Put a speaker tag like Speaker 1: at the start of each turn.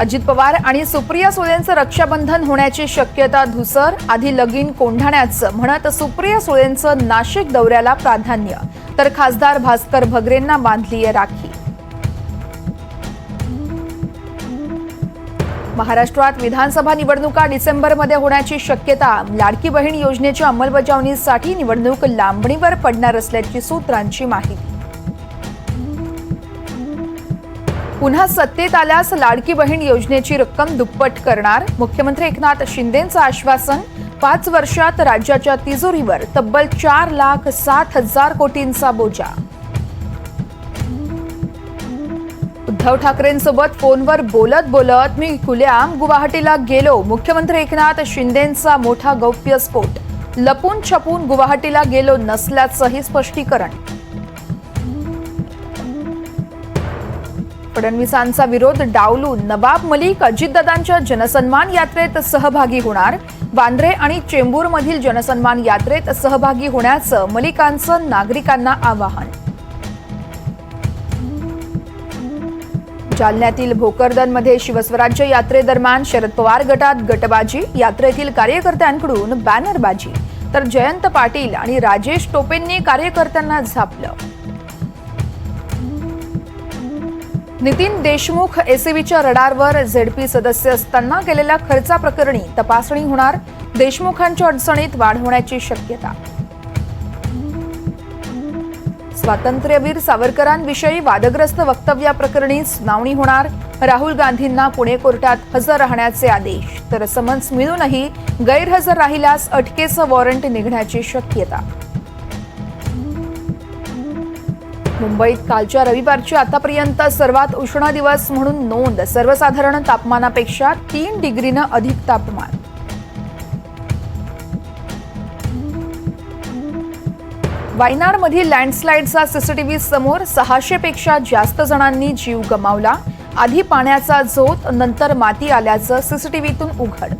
Speaker 1: अजित पवार आणि सुप्रिया सुळेंचं रक्षाबंधन होण्याची शक्यता धुसर आधी लगीन कोंढाण्याचं म्हणत सुप्रिया सुळेंचं नाशिक दौऱ्याला प्राधान्य. तर खासदार भास्कर भगरेंना बांधलीय राखी. महाराष्ट्रात विधानसभा निवडणुका डिसेंबरमध्ये होण्याची शक्यता लाडकी बहीण योजनेच्या अंमलबजावणीसाठी निवडणूक लांबणीवर पडणार असल्याची सूत्रांची माहिती. पुन्हा सत्तेत आल्यास लाडकी बहीण योजनेची रक्कम दुप्पट करणार. मुख्यमंत्री एकनाथ शिंदेंचं आश्वासन पाच वर्षात राज्याच्या तिजोरीवर तब्बल चार लाख सात हजार कोटींचा बोजा. उद्धव ठाकरेंसोबत फोनवर बोलत बोलत मी खुल्याम गुवाहाटीला गेलो. मुख्यमंत्री एकनाथ शिंदेंचा मोठा गौप्यस्फोट लपून छपून गुवाहाटीला गेलो नसल्याचंही स्पष्टीकरण. फडणवीसांचा विरोध डावलून नवाब मलिक अजितदादांच्या जनसन्मान यात्रेत सहभागी होणार. वांद्रे आणि चेंबूरमधील जनसन्मान यात्रेत सहभागी होण्याचं मलिकांचं नागरिकांना आवाहन. जालन्यातील भोकरदनमध्ये शिवस्वराज्य यात्रेदरम्यान शरद पवार गटात गटबाजी यात्रेतील कार्यकर्त्यांकडून बॅनरबाजी. तर जयंत पाटील आणि राजेश टोपेंनी कार्यकर्त्यांना झापलं. नितीन देशमुख एसीबीच्या रडारवर झेडपी सदस्य असताना केलेल्या खर्चाप्रकरणी तपासणी होणार. देशमुखांच्या अडचणीत वाढ होण्याची शक्यता. स्वातंत्र्यवीर सावरकरांविषयी वादग्रस्त वक्तव्याप्रकरणी सुनावणी होणार. राहुल गांधींना पुणे कोर्टात हजर राहण्याचे आदेश. तर समन्स मिळूनही गैरहजर राहिल्यास अटकेचं वॉरंट निघण्याची शक्यता. मुंबईत कालच्या रविवारची आतापर्यंत सर्वात उष्ण दिवस म्हणून नोंद. सर्वसाधारण तापमानापेक्षा तीन डिग्रीनं अधिक तापमान. वायनाडमधील लँडस्लाईडचा सीसीटीव्ही समोर सहाशेपेक्षा जास्त जणांनी जीव गमावला. आधी पाण्याचा झोत नंतर माती आल्याचं सीसीटीव्हीतून उघड.